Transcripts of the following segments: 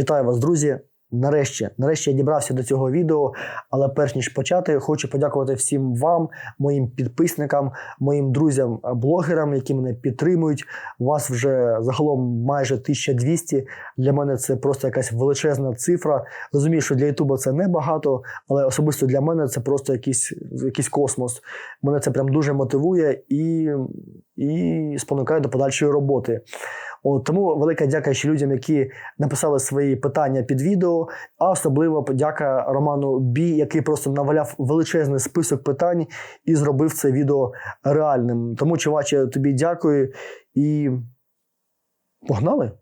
Вітаю вас, друзі! Нарешті, нарешті я дібрався до цього відео, але перш ніж почати, хочу подякувати всім вам, моїм підписникам, моїм друзям, е, блогерам, які мене підтримують. Вас вже загалом майже 1200. Для мене це просто якась величезна цифра. Розумію, що для Ютуба це небагато, але особисто для мене це просто якийсь, якийсь космос. Мене це прям дуже мотивує і, і спонукає до подальшої роботи. От, тому велика дяка ще людям, які написали свої питання під відео. А особливо подяка Роману Бі, який просто наваляв величезний список питань і зробив це відео реальним. Тому, чуваче, тобі дякую і погнали!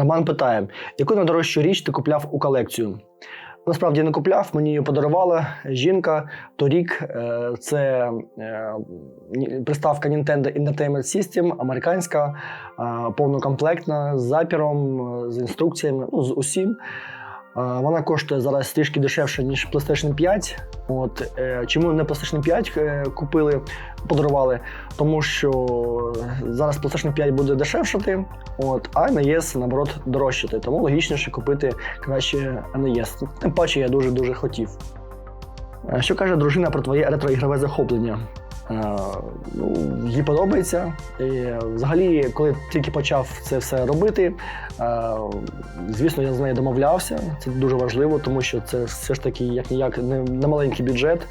Роман питає: яку найдорожчу річ ти купляв у колекцію? Насправді не купляв, мені її подарувала жінка торік. Е, Це е, приставка Nintendo Entertainment System, американська, е, повнокомплектна, з запіром, з інструкціями, ну, з усім. Е, Вона коштує зараз трішки дешевше, ніж PlayStation 5. От, е, чому не PlayStation 5 е, купили, подарували? Тому що зараз PlayStation 5 буде дешевшати, от, а NES, наоборот, дорожчати. Тому логічніше купити краще NES. Тим паче я дуже-дуже хотів. Е, Що каже дружина про твоє ретроігрове захоплення? Е, Ну, їй подобається. І, взагалі, коли тільки почав це все робити, е, звісно, я з нею домовлявся. Це дуже важливо, тому що це все ж таки як ніяк не, маленький бюджет.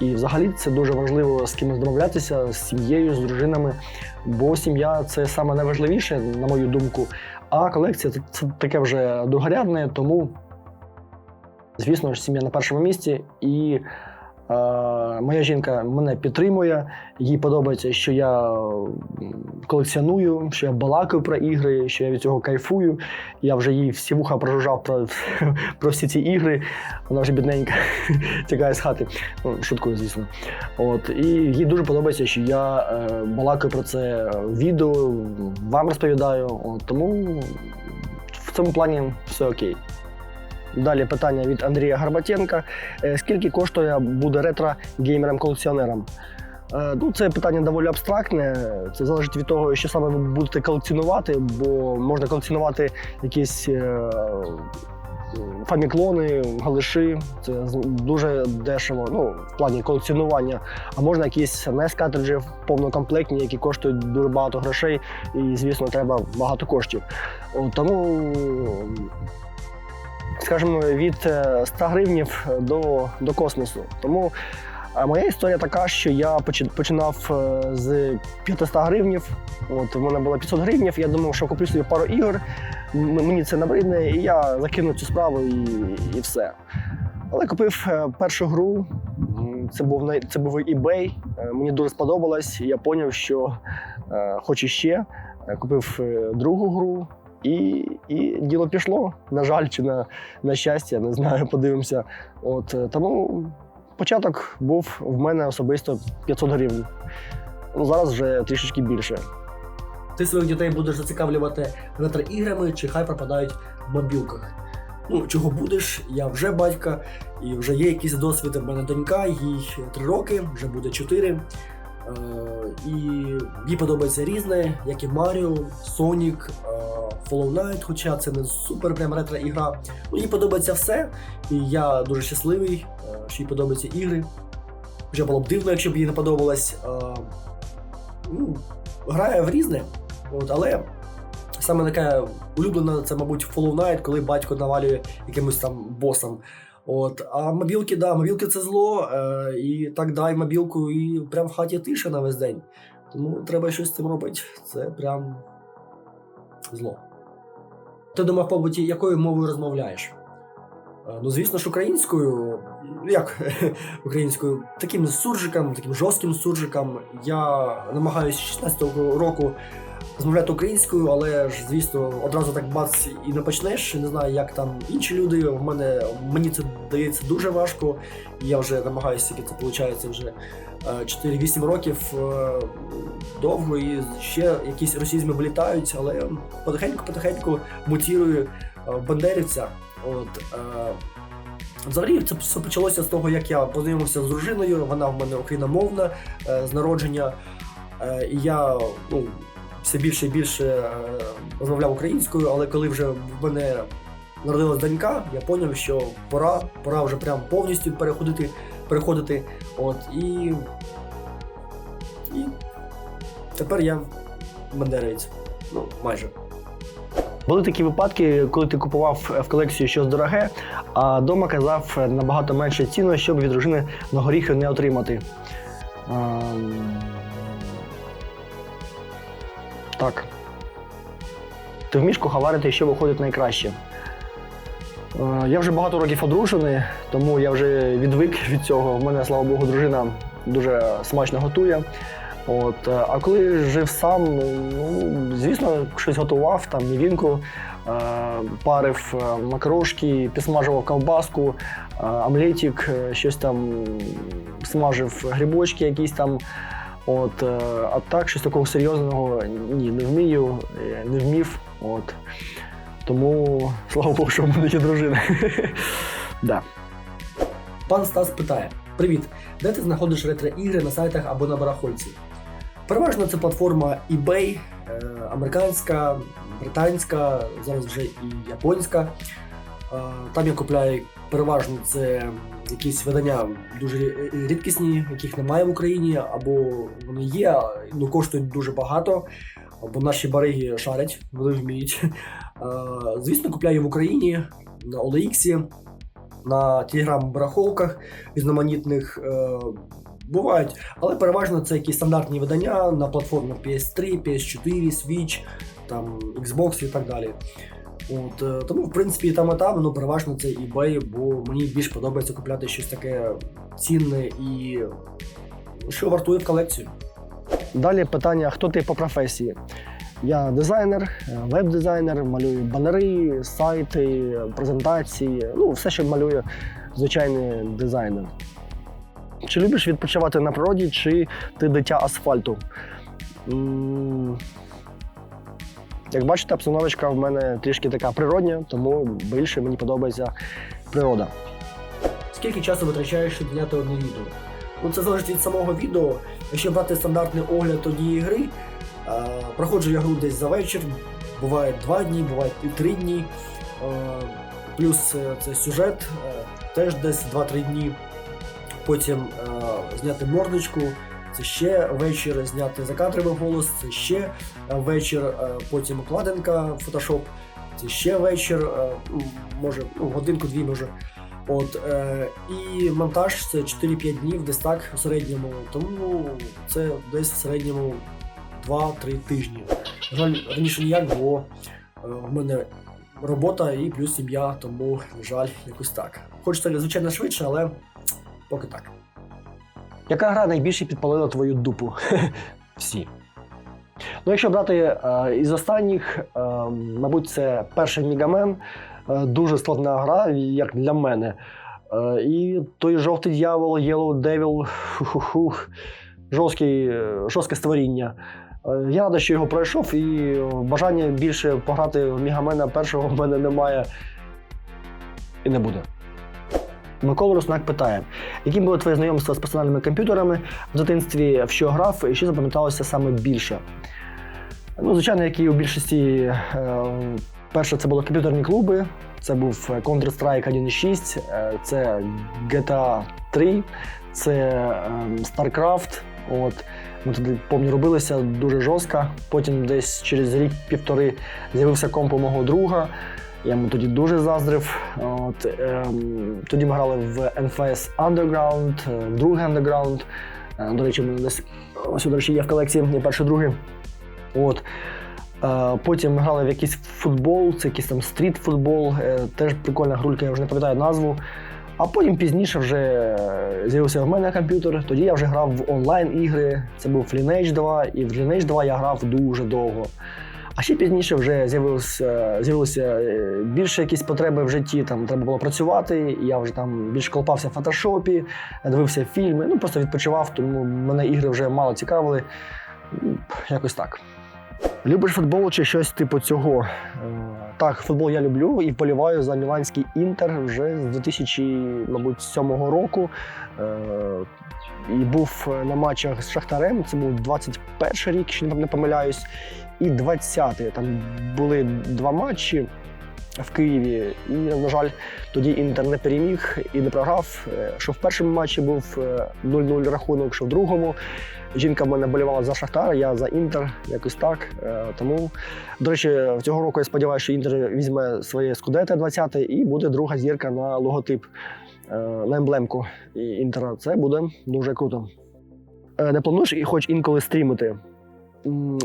І взагалі це дуже важливо з кимось домовлятися, з сім'єю, з дружинами. Бо сім'я це саме найважливіше, на мою думку. А колекція це, таке вже другорядне, тому, звісно ж, сім'я на першому місці. І моя жінка мене підтримує. Їй подобається, що я колекціоную, що я балакаю про ігри, що я від цього кайфую. Я вже їй всі вуха прожужжав про, про всі ці ігри. Вона вже бідненька тікає з хати. Ну, шуткую, звісно. От, і їй дуже подобається, що я е, балакаю про це відео, вам розповідаю. От, тому в цьому плані все окей. Далі питання від Андрія Гарбатенка. Е, Скільки коштує буде ретро геймерам-колекціонерам? Е, Ну, це питання доволі абстрактне. Це залежить від того, що саме ви будете колекціонувати, бо можна колекціонувати якісь е, фаміклони, галиші. Це дуже дешево, ну, в плані колекціонування. А можна якісь NES картриджі повнокомплектні, які коштують дуже багато грошей, і, звісно, треба багато коштів. Тому, скажімо, від е, 100 гривнів до, до космосу. Тому а моя історія така, що я починав е, з 500 гривнів. От в мене було 500 гривнів. Я думав, що куплю собі пару ігор. Мені це набридне, і я закинув цю справу і, і все. Але купив е, першу гру. Це був це був eBay. Е, Мені дуже сподобалось. Я зрозумів, що е, хочу ще. Е, Купив е, другу гру. І, і діло пішло. На жаль, чи на, на щастя, не знаю, подивимося. От е, тому початок був в мене особисто 500 гривень. Ну, зараз вже трішечки більше. Ти своїх дітей будеш зацікавлювати ретро-іграми чи хай пропадають в мобілках. Ну, чого будеш, я вже батька, і вже є якийсь досвід. У мене донька, їй 3 роки, вже буде 4. Е, і їй подобається різне, як і Маріо, Сонік, е, Follow Knight, хоча це не супер прям ретро-ігра. Ну, їй подобається все, і я дуже щасливий, е, що їй подобаються ігри. Вже було б дивно, якщо б їй не подобалось. Ну, грає в різне, от, але саме така улюблена це, мабуть, Follow Knight, коли батько навалює якимось там босом. От, а мобілки, да, мобілки це зло, е, і так дай мобілку, і прям в хаті тиша на весь день. Тому треба щось з цим робити. Це прям зло. Ти дома в побуті якою мовою розмовляєш? Е, Ну, звісно ж, українською. Ну, Як українською? Таким суржиком, таким жорстким суржиком. Я намагаюся 16-го року розмовляти українською, але ж, звісно, одразу так бац і не почнеш. Не знаю, як там інші люди. В мене мені це дається дуже важко. Я вже намагаюся, скільки це виходить вже е, 4-8 років е, довго і ще якісь росізми влітають, але потихеньку-потихеньку мутірую е, бандерівця. От, е, Взагалі, це все почалося з того, як я познайомився з дружиною. Вона в мене україномовна е, з народження. Е, і я ну, все більше і більше е, розмовляв українською, але коли вже в мене народилась донька, я зрозумів, що пора, пора вже прям повністю переходити, переходити. От, і, і тепер я бандеровець. Ну, майже. Були такі випадки, коли ти купував в колекцію щось дороге, а вдома казав е, набагато менше ціну, щоб від дружини на горіхи не отримати. Ти вмієш куховарити, що виходить найкраще. Е, Я вже багато років одружений, тому я вже відвик від цього. В мене, слава Богу, дружина дуже смачно готує. От, е, а коли жив сам, ну, звісно, щось готував, там мівінку, е, парив е, макарошки, підсмажував ковбаску, е, омлетик, щось там смажив грибочки якісь там. От, е, а так, щось такого серйозного ні, не вмію, не вмів. От. Тому слава Богу, що в мене є дружина. да. Пан Стас питає: Привіт, де ти знаходиш ретро-ігри на сайтах або на барахольці? Переважно це платформа eBay, е, американська, британська, зараз вже і японська. Е, Там я купляю переважно це якісь видання дуже рідкісні, яких немає в Україні, або вони є, ну коштують дуже багато, або наші бариги шарять, вони вміють. Е, Звісно, купляю в Україні на OLX, на телеграм-барахолках різноманітних. е, Бувають, але переважно це якісь стандартні видання на платформах PS3, PS4, Switch, там Xbox і так далі. От, е, тому, в принципі, там і там, ну переважно це eBay, бо мені більш подобається купляти щось таке цінне і що вартує в колекцію. Далі питання: хто ти по професії? Я дизайнер, е, веб-дизайнер, малюю банери, сайти, презентації, ну, все, що малює звичайний дизайнер. Чи любиш відпочивати на природі, чи ти дитя асфальту? Як бачите, обстановочка в мене трішки така природня, тому більше мені подобається природа. Скільки часу витрачаєш, щоб зняти одне відео? Ну, це залежить від самого відео. Якщо брати стандартний огляд однієї гри, е, проходжу я гру десь за вечір, буває два дні, буває і три дні. Е, плюс е, це сюжет, теж десь 2-3 дні. Потім зняти мордочку, це ще вечір, зняти закадровий голос, це ще вечір, потім обкладинка, фотошоп, це ще вечір, може, ну, годинку-дві може. От, е, і монтаж це 4-5 днів, десь так в середньому. Тому це десь в середньому 2-3 тижні. Жаль, раніше ніяк, бо е, в мене робота і плюс сім'я, тому, на жаль, якось так. Хочеться, звичайно, швидше, але поки так. Яка гра найбільше підпалила твою дупу? Всі. Ну, якщо брати е, із останніх, е, мабуть, це перший Мігамен. Е, дуже складна гра, як для мене. Е, і той жовтий дьявол, Yellow Devil, фу-ху-хух, жорсткий, е, жорстке створіння. Я радий, що його пройшов, і бажання більше пограти в Мігамена першого в мене немає і не буде. Микола Руснак питає, які були твої знайомства з персональними комп'ютерами в дитинстві, в що грав і що запам'яталося саме більше? Ну, звичайно, як і у більшості, е, перше це були комп'ютерні клуби, це був Counter-Strike 1.6, е, це GTA 3, це е, StarCraft. От. Ми тоді, пам'ятаю, робилися дуже жорстко. Потім десь через рік-півтори з'явився комп у мого друга. Я йому тоді дуже заздрив. От, ем, тоді ми грали в NFS Underground, е, в другий Underground. Е, До речі, мене десь ось, до речі, є в колекції є перший другий. От. Е, Потім ми грали в якийсь футбол, це якийсь там стріт-футбол, е, теж прикольна грулька, я вже не пам'ятаю назву. А потім пізніше вже е, з'явився в мене комп'ютер. Тоді я вже грав в онлайн-ігри. Це був Lineage 2, і в Lineage 2 я грав дуже довго. А ще пізніше вже з'явилося, з'явилися е, більше якісь потреби в житті. Там треба було працювати. і Я вже там більше колпався в фотошопі, дивився фільми. Ну просто відпочивав, тому мене ігри вже мало цікавили. Якось так. Любиш футбол чи щось типу цього? Е, Так, футбол я люблю і поліваю за Міланський інтер вже з 2007 року. Е, і був на матчах з Шахтарем. Це був 21 рік, якщо не помиляюсь, і 20-й. Там були два матчі в Києві. І, на жаль, тоді інтер не переміг і не програв. Е, Що в першому матчі був е, 0-0 рахунок, що в другому. Жінка в мене болівала за Шахтар, я за інтер, якось так. Е, Тому, до речі, цього року я сподіваюся, що інтер візьме своє скудете 20 і буде друга зірка на логотип, е, на емблемку інтера. Це буде дуже круто. Е, Не плануєш і хоч інколи стрімити?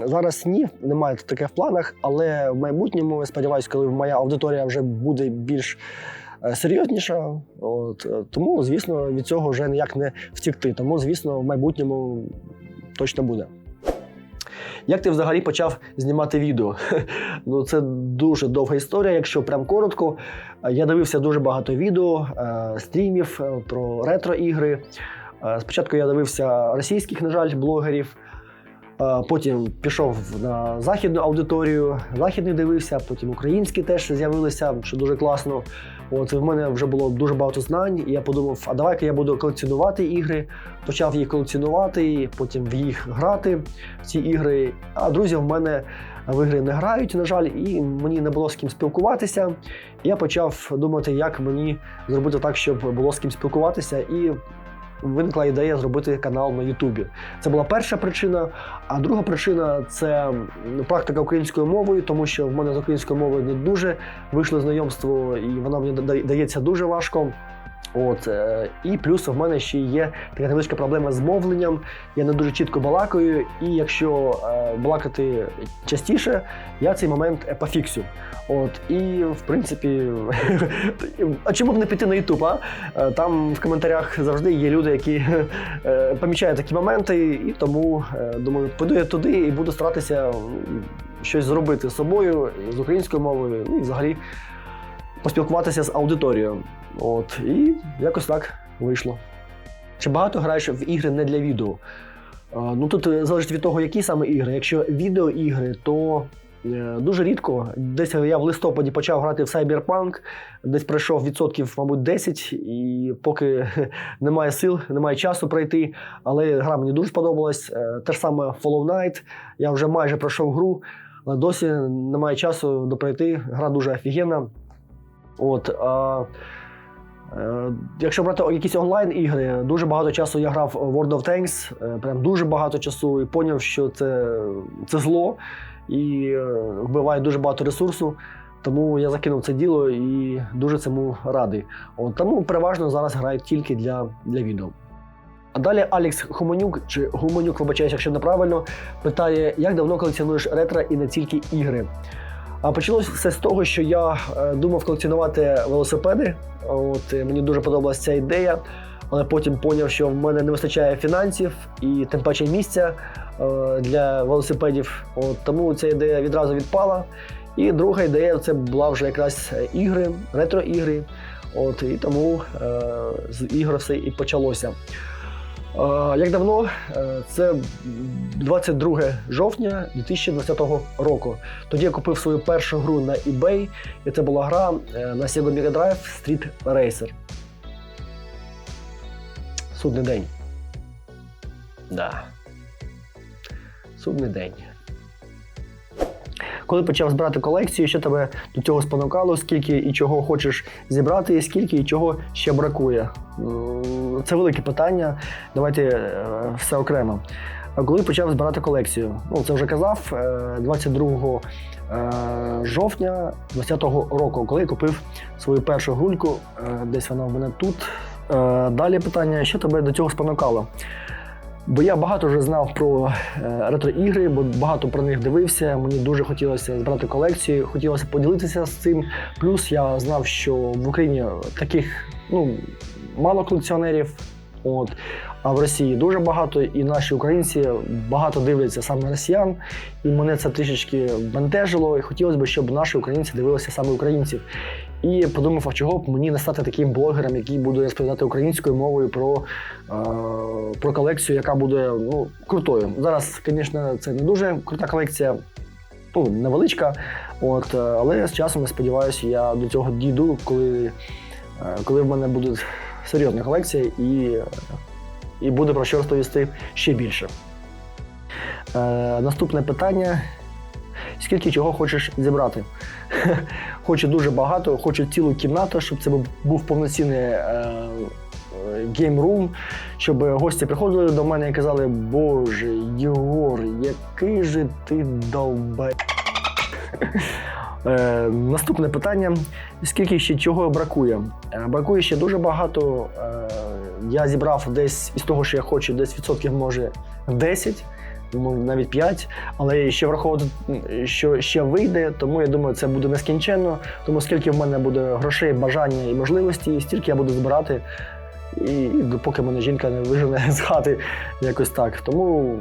Зараз ні, немає таке в планах, але в майбутньому я сподіваюся, коли моя аудиторія вже буде більш е, серйозніша. От, е, тому, звісно, від цього вже ніяк не втікти. Тому, звісно, в майбутньому точно буде. Як ти взагалі почав знімати відео? Ну, це дуже довга історія, якщо прям коротко. Е, Я дивився дуже багато відео, стрімів про ретро-ігри. Е, Спочатку я дивився російських, на жаль, блогерів. Е, Потім пішов на західну аудиторію, західний дивився, потім українські теж з'явилися, що дуже класно. От в мене вже було дуже багато знань, і я подумав, а давай-ка я буду колекціонувати ігри. Почав їх колекціонувати, потім в їх грати в ці ігри. А друзі в мене в ігри не грають, на жаль, і мені не було з ким спілкуватися. Я почав думати, як мені зробити так, щоб було з ким спілкуватися, і виникла ідея зробити канал на Ютубі. Це була перша причина. А друга причина це практика українською мовою, тому що в мене з українською мовою не дуже вийшло знайомство, і вона мені да- дається дуже важко. От, е, і плюс в мене ще є така невеличка проблема з мовленням. Я не дуже чітко балакаю, і якщо е, балакати частіше, я цей момент е, пофіксю. От, і в принципі, а чому б не піти на Ютуб? А? Там в коментарях завжди є люди, які помічають такі моменти, і тому думаю, піду я туди і буду старатися щось зробити з собою, з українською мовою, ну і взагалі поспілкуватися з аудиторією. От, і якось так вийшло. Чи багато граєш в ігри не для відео? Е, Ну тут е, залежить від того, які саме ігри. Якщо відеоігри, то е, дуже рідко. Десь я в листопаді почав грати в Cyberpunk, десь пройшов відсотків, мабуть, 10, і поки немає сил, немає часу пройти. Але гра мені дуже сподобалась. Те ж саме Follow Knight. Я вже майже пройшов гру, але досі немає часу допройти. Гра дуже офігенна. От, а, якщо брати якісь онлайн-ігри, дуже багато часу я грав World of Tanks, е, прям дуже багато часу, і поняв, що це, це зло і е, вбиває дуже багато ресурсу. Тому я закинув це діло і дуже цьому радий. От, тому переважно зараз граю тільки для, для відео. А далі Алекс Хуманюк, чи Гуманюк, вибачаюсь, якщо неправильно, питає, як давно колекціонуєш ретро і не тільки ігри. А почалося все з того, що я е, думав колекціонувати велосипеди. От мені дуже подобалася ця ідея, але потім поняв, що в мене не вистачає фінансів і тим паче місця е, для велосипедів. От тому ця ідея відразу відпала. І друга ідея це була вже якраз е, ігри, ретро-ігри. От і тому е, з ігор все і почалося. Як давно? Е, Це 22 жовтня 2020 року. Тоді я купив свою першу гру на eBay, і це була гра е, на Sega Mega Drive Street Racer. Судний день. Да. Судний день. Коли почав збирати колекцію, що тебе до цього спонукало, скільки і чого хочеш зібрати, і скільки і чого ще бракує? Це велике питання. Давайте е, все окремо. Коли почав збирати колекцію, ну це вже казав е, 22 е, жовтня 2020 року, коли я купив свою першу гульку, е, десь вона в мене тут. Е, Далі питання, що тебе до цього спонукало? Бо я багато вже знав про е, ретро-ігри, бо багато про них дивився. Мені дуже хотілося збирати колекцію, хотілося поділитися з цим. Плюс я знав, що в Україні таких ну, мало колекціонерів. От. А в Росії дуже багато, і наші українці багато дивляться саме росіян. І мене це трішечки бентежило. І хотілося б, щоб наші українці дивилися саме українців. І подумав, а чого б мені не стати таким блогером, який буде розповідати українською мовою про, е, про колекцію, яка буде ну, крутою. Зараз, звісно, це не дуже крута колекція. ну, невеличка. От, е, але з часом я сподіваюся, я до цього дійду, коли, е, коли в мене буде серйозна колекція і, і буде про що розповісти ще більше. Е, наступне питання: скільки чого хочеш зібрати? Хочу дуже багато, хочу цілу кімнату, щоб це був- повноцінний е, геймрум, щоб гості приходили до мене і казали: Боже, Єгор, який же ти довбай. Е, наступне питання: скільки ще чого бракує? Е, бракує ще дуже багато. Е, я зібрав десь із того, що я хочу, десь відсотків може 10, навіть 5, але ще враховувати, що ще вийде, тому я думаю, це буде нескінченно. Тому скільки в мене буде грошей, бажання і можливості, стільки я буду збирати. І, і поки мене жінка не вижене з хати, якось так. Тому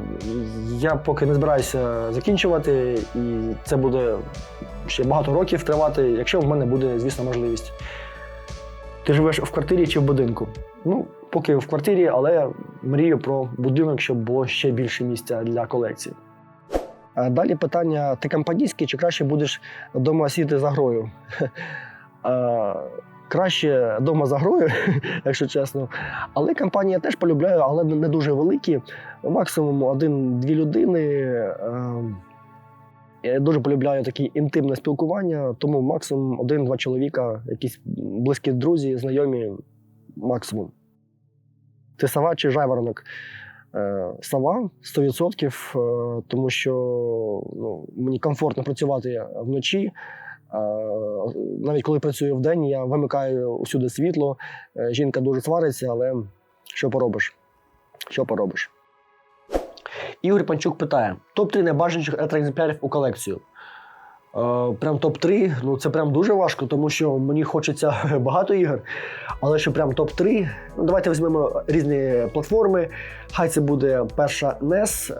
я поки не збираюся закінчувати, і це буде ще багато років тривати, якщо в мене буде, звісно, можливість. Ти живеш в квартирі чи в будинку? Ну, поки в квартирі, але мрію про будинок, щоб було ще більше місця для колекції. Далі питання: ти компанійський чи краще будеш вдома сіти за грою? Краще вдома за грою, якщо чесно. Але компанії я теж полюбляю, але не дуже великі. Максимум один-дві людини. Я дуже полюбляю такі інтимне спілкування, тому максимум один-два чоловіка, якісь близькі друзі, знайомі, максимум. Ти сова чи жайворонок? Е, Сова 100%, е, тому що ну, мені комфортно працювати вночі. Е, Навіть коли працюю вдень, я вимикаю усюди світло. Жінка дуже свариться, але що поробиш? Що поробиш? Ігор Панчук питає: топ-3 найбажаних ретроекземплярів у колекцію. Е, прям топ-3, ну це прям дуже важко, тому що мені хочеться багато ігор. Але що прям топ-3, ну давайте візьмемо різні платформи. Хай це буде перша NES, е,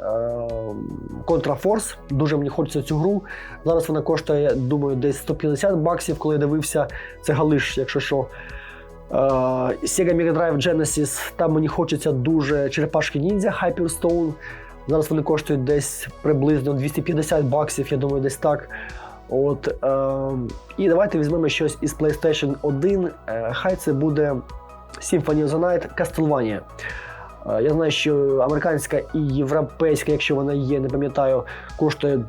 Contra Force. Дуже мені хочеться цю гру. Зараз вона коштує, думаю, десь 150 баксів, коли я дивився. Це галиш, якщо що. Е, Sega Mega Drive Genesis, там мені хочеться дуже черепашки ніндзя Hyperstone. Зараз вони коштують десь приблизно 250 баксів, я думаю, десь так. От, е, і давайте візьмемо щось із PlayStation 1. Е, хай це буде Symphony of the Night Castlevania. Е, я знаю, що американська і європейська, якщо вона є, не пам'ятаю, коштує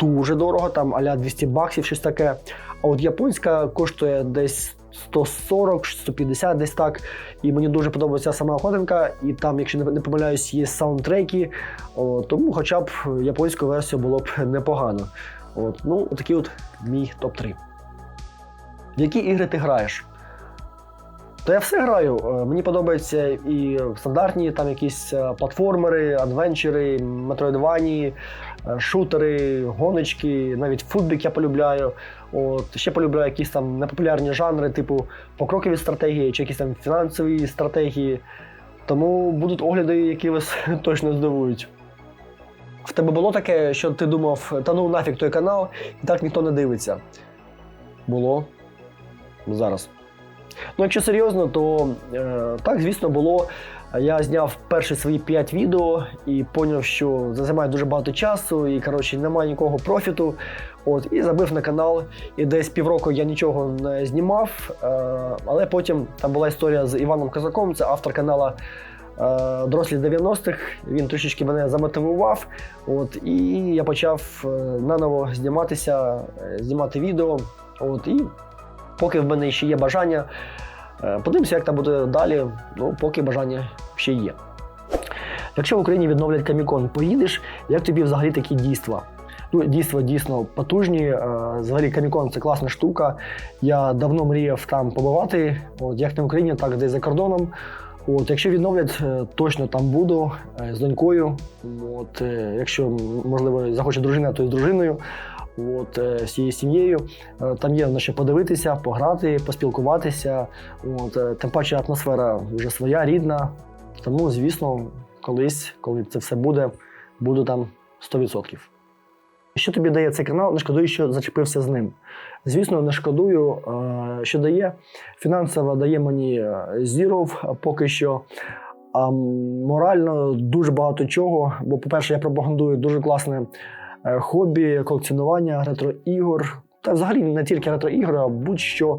дуже дорого, там аля 200 баксів, щось таке. А от японська коштує десь 140-150, десь так. І мені дуже подобається сама ходинка, і там, якщо не помиляюсь, є саундтреки. О, тому хоча б японську версію було б непогано. От, ну, такий от мій топ-3. В які ігри ти граєш? То я все граю. Е, Мені подобаються і стандартні там якісь е, платформери, адвенчери, метроїдвані, е, шутери, гоночки, навіть футбік я полюбляю. От, ще полюбляю якісь там непопулярні жанри, типу покрокові стратегії чи якісь там фінансові стратегії. Тому будуть огляди, які вас точно здивують. В тебе було таке, що ти думав, та ну нафіг той канал, і так ніхто не дивиться. Було. Зараз. Ну, якщо серйозно, то е, так, звісно, було. Я зняв перші свої 5 відео і зрозумів, що займає дуже багато часу, і коротше немає нікого профіту. От, і забив на канал. І десь півроку я нічого не знімав. Е, але потім там була історія з Іваном Казаком, це автор канала е, Дорослі 90-х. Він трішечки мене замотивував. От, і я почав е, наново зніматися, е, знімати відео. От, і поки в мене ще є бажання. Подивимося, як там буде далі. Ну, поки бажання ще є. Якщо в Україні відновлять Камікон, поїдеш, як тобі взагалі такі дійства? Ну, дійства дійсно потужні. Взагалі Камікон це класна штука. Я давно мріяв там побувати, от, як в Україні, так десь за кордоном. От, якщо відновлять, е, точно там буду е, з донькою. От, е, якщо, можливо, захоче дружина, то і з дружиною. От, всією сім'єю. Там є на що подивитися, пограти, поспілкуватися. От, тим паче атмосфера вже своя, рідна. Тому, звісно, колись, коли це все буде, буду там 100%. Що тобі дає цей канал? Не шкодую, що зачепився з ним. Звісно, не шкодую, е, що дає. Фінансово дає мені е, зіров поки що. А морально дуже багато чого. Бо, по-перше, я пропагандую дуже класне е, хобі, колекціонування ретро-ігор. Та взагалі не тільки ретро-ігри, а будь-що.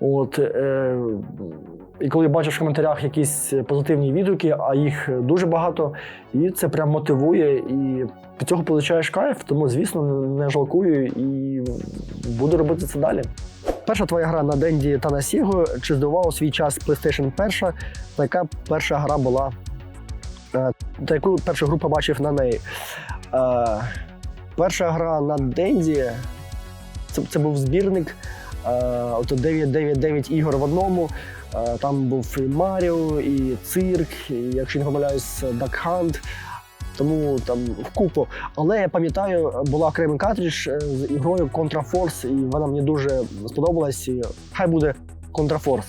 От, е, і коли бачиш в коментарях якісь позитивні відгуки, а їх дуже багато, і це прям мотивує, і від цього получаєш кайф, тому, звісно, не жалкую і буду робити це далі. Перша твоя гра на Денді та на Sega, чи здивувала свій час PlayStation 1, та яка перша гра була, е, та яку першу гру побачив на неї? Е, перша гра на Денді це, це був збірник. Е, ото 9-9-9 ігор в одному. Там був і Маріо, і цирк, і, якщо не помиляюсь, Duck Hunt. Тому там вкупу. Але я пам'ятаю, була окремий картридж е, з ігрою Contra Force, і вона мені дуже сподобалась. І хай буде Contra.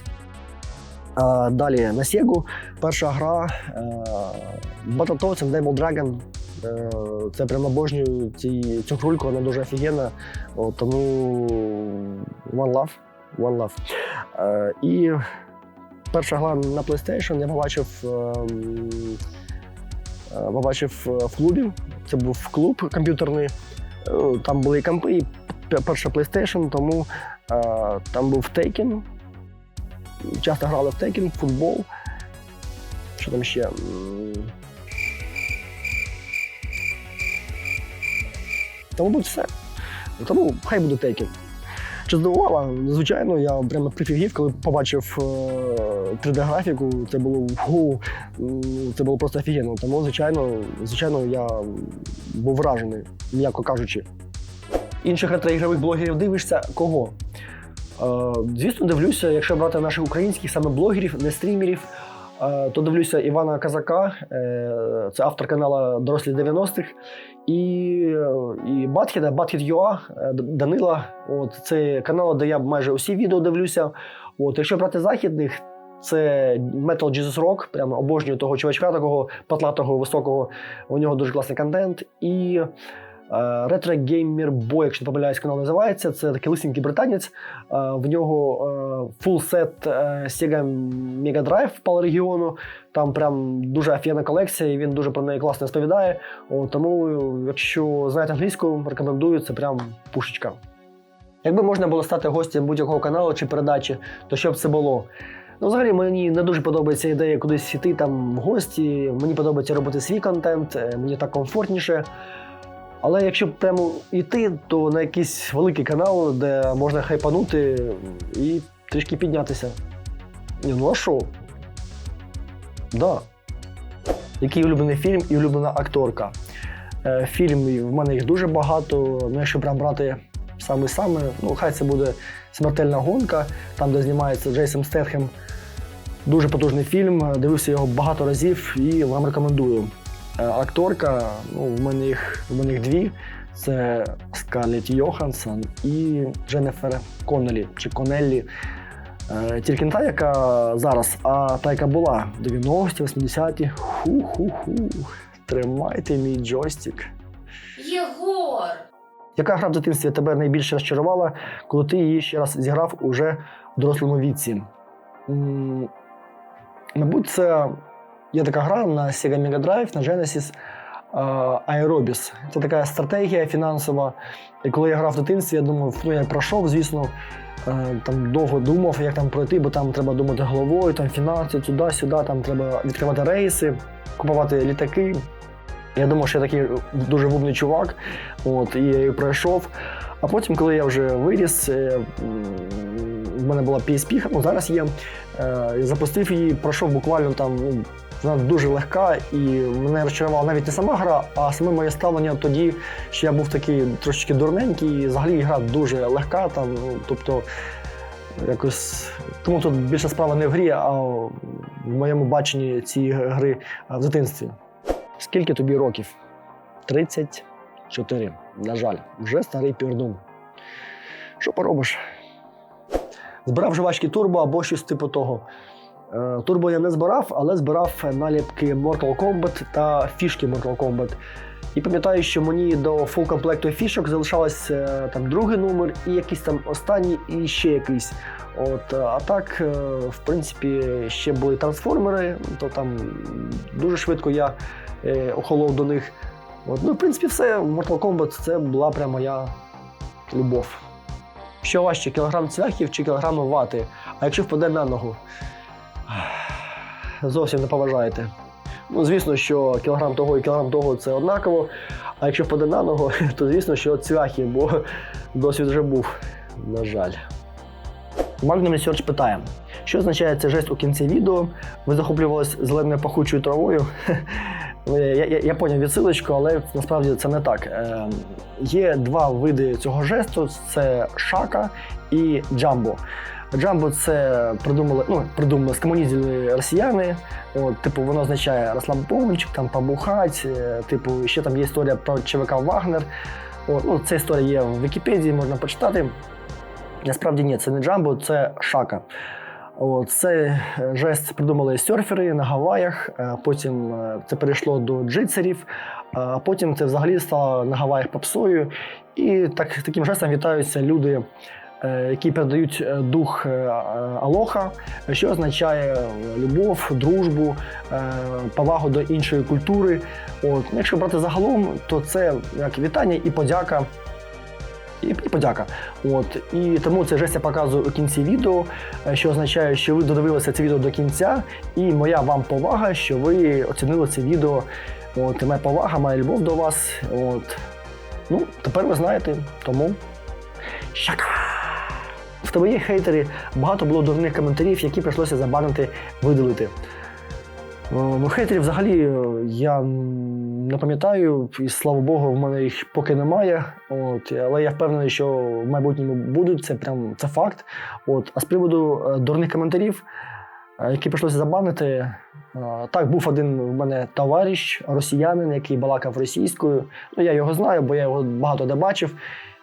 А, далі на Sega перша гра and Devil Dragon. Е, Це прям обожнюю цю крульку, вона дуже офігенна. Тому One Love. One Love. Е, і перша гра на PlayStation я побачив. Е, побачив е, в клубі. Це був клуб комп'ютерний. Е, Там були і компи, і перша PlayStation, тому там був Taken. Часто грали в Taken, футбол. Що там ще? Та, мабуть, все. Тому хай буде Taken. Чи здивувала? Звичайно, я прямо прифігів, коли побачив е, 3D-графіку, це було фу, це було просто офігенно. Тому, звичайно, звичайно, я був вражений, м'яко кажучи. Інших ретроігрових блогерів дивишся кого? Е, звісно, дивлюся, якщо брати наших українських саме блогерів, не стрімерів, е, то дивлюся Івана Казака, е, це автор каналу Дорослі 90-х, і, і Батхіда, Батхід Юа, е, Данила. От, це канал, де я майже усі відео дивлюся. От, якщо брати західних, це Metal Jesus Rock, прямо обожнюю того чувачка, такого патлатого, високого. У нього дуже класний контент. І е, Retro Gamer Boy, якщо не помиляюсь, канал називається. Це такий лисенький британець. Е, в нього е, сет е, Sega Mega Drive по регіону. Там прям дуже офігенна колекція, і він дуже про неї класно розповідає. Тому, якщо знаєте англійську, рекомендую, це прям пушечка. Якби можна було стати гостем будь-якого каналу чи передачі, то що б це було? Ну, взагалі, мені не дуже подобається ідея кудись йти там в гості. Мені подобається робити свій контент, мені так комфортніше. Але якщо прямо йти, то на якийсь великий канал, де можна хайпанути і трішки піднятися. Ні, ну а що? Да. Який улюблений фільм і улюблена акторка. Е, Фільмів в мене їх дуже багато. Ну, якщо прям брати саме-саме, ну хай це буде смертельна гонка, там, де знімається Джейсон Стетхем. Дуже потужний фільм. Дивився його багато разів і вам рекомендую. Е, Акторка, ну, в мене їх, в мене їх дві. Це Скарлетт Йоханссон і Дженнефер Коннелі чи Конеллі. Е, Тільки не та, яка зараз, а та, яка була 90-ті, 80-ті. Ху-ху-ху. Тримайте мій джойстик. Єгор! Яка гра в дитинстві тебе найбільше розчарувала, коли ти її ще раз зіграв уже в дорослому віці? М, Мабуть, це є така гра на Sega Mega Drive, на Genesis Aerobis. Це така стратегія фінансова. І коли я грав в дитинстві, я думав, ну я пройшов, звісно, е, там довго думав, як там пройти, бо там треба думати головою, там фінанси, туди-сюди, там треба відкривати рейси, купувати літаки. Я думав, що я такий дуже вумний чувак, от, і я її пройшов. А потім, коли я вже виріс, е, в мене була PSP, ну зараз є. е, Я запустив її, пройшов буквально там. Вона дуже легка, і мене розчарувала навіть не сама гра, а саме моє ставлення тоді, що я був такий трошечки дурненький, і взагалі гра дуже легка. Там, ну, тобто, якось. Тому тут більше справа не в грі, а в моєму баченні цієї гри в дитинстві. Скільки тобі років? 34. На жаль, вже старий пірдун. Що поробиш? Збирав жвачки турбо або щось типу того. Е, Турбо я не збирав, але збирав наліпки Mortal Kombat та фішки Mortal Kombat. І пам'ятаю, що мені до фул комплекту фішок залишалось е, там другий номер і якийсь там останній, і ще якийсь. От, е, а так, в принципі, ще були трансформери, то там дуже швидко я охолов до них. От, ну, в принципі, все. Mortal Kombat це була прям моя любов. Що важче, кілограм цвяхів чи кілограм вати? А якщо впаде на ногу? Зовсім не поважаєте. Ну, звісно, що кілограм того і кілограм того це однаково. А якщо впаде на ногу, то звісно, що цвяхи, бо досвід вже був, на жаль. Magnum Research питає, що означає цей жест у кінці відео? Ви захоплювалися зеленою пахучою травою? Ну, Я, поняв відсилочку, але насправді це не так. Е, є два види цього жесту: це шака і джамбо. Джамбо це придумали, ну, придумали, скомунізували росіяни. От, типу, воно означає розслабончик, там побухать. е, Типу, ще там є історія про ЧВК Вагнер. От, ну, ця історія є в Вікіпедії, можна почитати. Насправді ні, це не джамбо, це шака. От, це е, жест придумали серфери на Гаваях, е, потім це перейшло до джитсерів, а потім це взагалі стало на Гаваях попсою. І так, таким жестом вітаються люди, які передають е, дух е, Алоха, що означає е, любов, дружбу, е, повагу до іншої культури. От, якщо брати загалом, то це як вітання і подяка. І, подяка. От і тому цей жест я показую у кінці відео, е, що означає, що ви додивилися це відео до кінця, і моя вам повага, що ви оцінили це відео. От і моя повага, моя любов до вас. От ну тепер ви знаєте, тому шака. В тебе є хейтери, багато було дурних коментарів, які прийшлося забанити, видалити. Ну, хейтерів взагалі е, я не пам'ятаю, і слава Богу, в мене їх поки немає. От, але я впевнений, що в майбутньому будуть, це прям це факт. От, а з приводу е, дурних коментарів, е, які прийшлося забанити, е, так, був один в мене товариш, росіянин, який балакав російською. Ну, я його знаю, бо я його багато де бачив.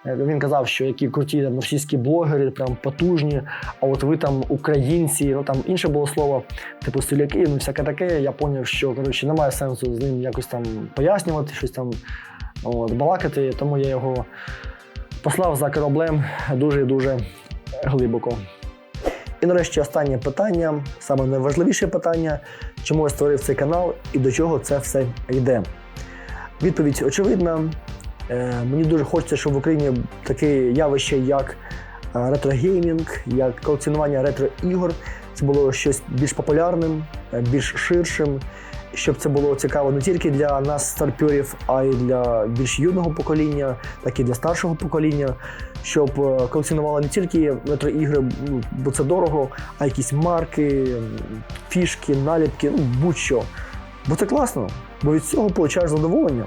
Е, Він казав, що які круті там, російські блогери, прям потужні, а от ви там українці, ну там інше було слово, типу стріляки, ну всяке таке. Я зрозумів, що коротше немає сенсу з ним якось там пояснювати, щось там от, балакати, тому я його послав за кораблем дуже і дуже глибоко. І нарешті останнє питання, саме найважливіше питання, чому я створив цей канал і до чого це все йде. Відповідь очевидна. Е, Мені дуже хочеться, щоб в Україні таке явище, як е, ретрогеймінг, як колекціонування ретро-ігор, це було щось більш популярним, е, більш ширшим, щоб це було цікаво не тільки для нас, старпьорів, а й для більш юного покоління, так і для старшого покоління, щоб колекціонували не тільки ретро-ігри, ну, бо це дорого, а якісь марки, фішки, наліпки, ну будь-що. Бо це класно, бо від цього получаєш задоволення.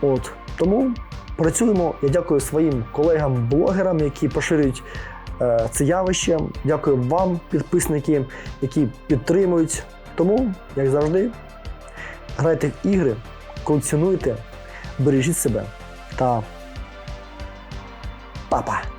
От тому працюємо. Я дякую своїм колегам-блогерам, які поширюють е, це явище. Дякую вам, підписники, які підтримують. Тому, як завжди, грайте в ігри, колекціонуйте, бережіть себе та папа!